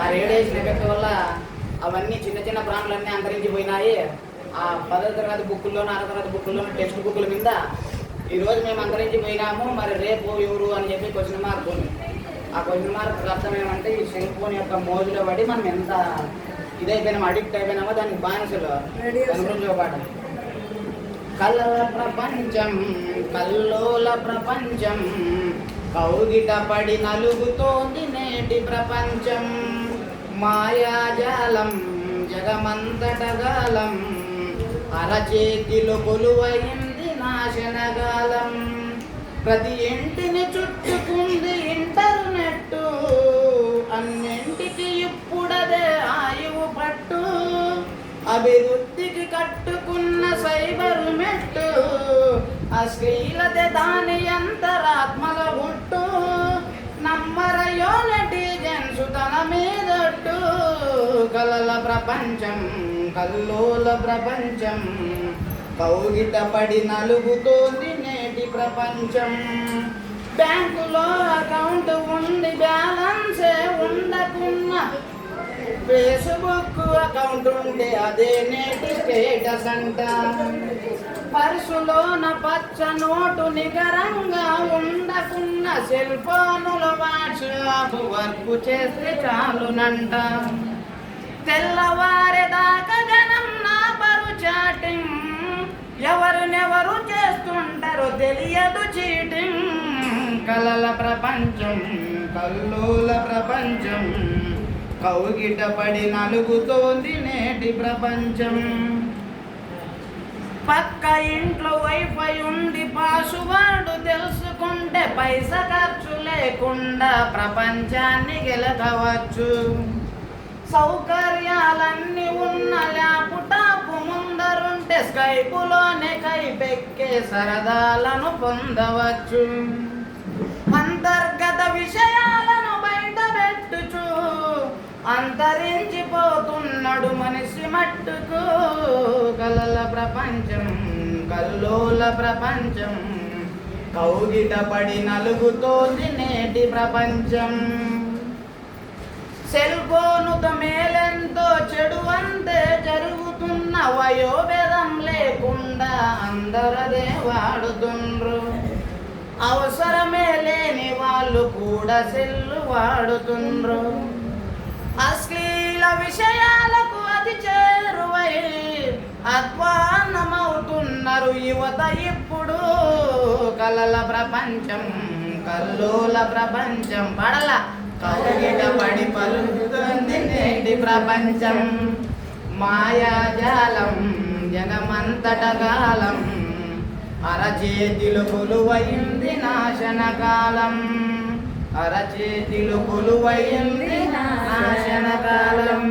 ఆ radiation effect వల్ల అవన్నీ చిన్న చిన్న ప్రాణులన్నీ అంతరించిపోయినాయి. ఆ పదో తరగతి బుక్కుల్లోనూ అర తరగతి బుక్కుల్లోనూ టెక్స్ట్ బుక్కుల మీద ఈరోజు మేము అంతరించిపోయినాము. మరి రేపు ఎవరు అని చెప్పి క్వశ్చన్ మార్క్ ఉంది. ఆ క్వశ్చన్ మార్క్ అర్థం ఏమంటే ఈ సెల్ ఫోన్ యొక్క మోజులో పడి మనం ఎంత ఇదైపోయినామో అడిక్ట్ అయిపోయినామో దానికి బానిసలు ఒక పాట కలల ప్రపంచం కల్లోల ప్రపంచం. కౌగిట పడి నలుగుతోంది నేటి ప్రపంచం. మాయాజాలం జగమంతటగాలం. అరచేతిలో కొలువైంది నాశనగాలం. ప్రతి ఇంటిని చుట్టుకుంది ఇంటర్నెట్ అన్నింటికి ఇప్పుడదే ఆయువు పట్టు. అభివృద్ధికి కట్టుకున్న సైబర్ మెట్టు. అశ్లీలత దాని అంతరాత్మల కలల ప్రపంచం కల్లోల ప్రపంచం. కౌగిట పడి నలుగుతోంది నేటి ప్రపంచం. బ్యాంకులో అకౌంట్ ఉండి బ్యాలెన్సే ఉండకున్నా ఫేస్బుక్ అకౌంట్ ఉంటే అదే నేటి స్టేటస్ అంట. పర్సులోన పచ్చ నోటు నిగరంగా ఉండకున్న సెల్ ఫోనుల వాట్సాప్ వర్క్ చేస్తే చాలునంట. తెల్లవారేదాకా జనం నా పరు చాటింగ్ ఎవరినెవరు చేస్తుంటారో తెలియదు చీటింగ్ కలల ప్రపంచం కల్లోల ప్రపంచం కౌగిట పడి నలుగుతోంది నేటి ప్రపంచం. పక్క ఇంట్లో వైఫై ఉండి పాసువర్డ్ తెలుసుకుంటే పైస ఖర్చు లేకుండా ప్రపంచాన్ని గెలకవచ్చు. సౌకర్యాలన్నీ ఉన్న ల్యాప్టాప్ ముందరుంటే స్కైపులోనే కైపెక్కే సరదాలను పొందవచ్చు. అంతర్గత విషయాలను బయట పెట్టుచు అంతరించిపోతున్నాడు మనిషి మట్టుకు. కలల ప్రపంచం కల్లోల ప్రపంచం కౌగిట పడి నలుగుతోంది నేటి ప్రపంచం. సెల్ ఫోనుతో మేలెంతో చెడు అంతే జరుగుతున్న వయోభేదం లేకుండా అందరదే వాడుతుండ్రు అవసరమే లేని వాళ్ళు కూడా సెల్లు వాడుతుండ్రు. అశ్లీల విషయాలకు అది చేరువై అధ్వాన్నమవుతున్నారు యువత ఇప్పుడు. కలల ప్రపంచం కల్లోల ప్రపంచం పడల కౌగిట పడి పలుకుతుంది ప్రపంచం. మాయాజాలం జనమంతట జగమంతటకాలం అరచేతిలు కొలువైంది నాశనకాలం. అరచేతిలు కొలువైంది నాశనకాలం.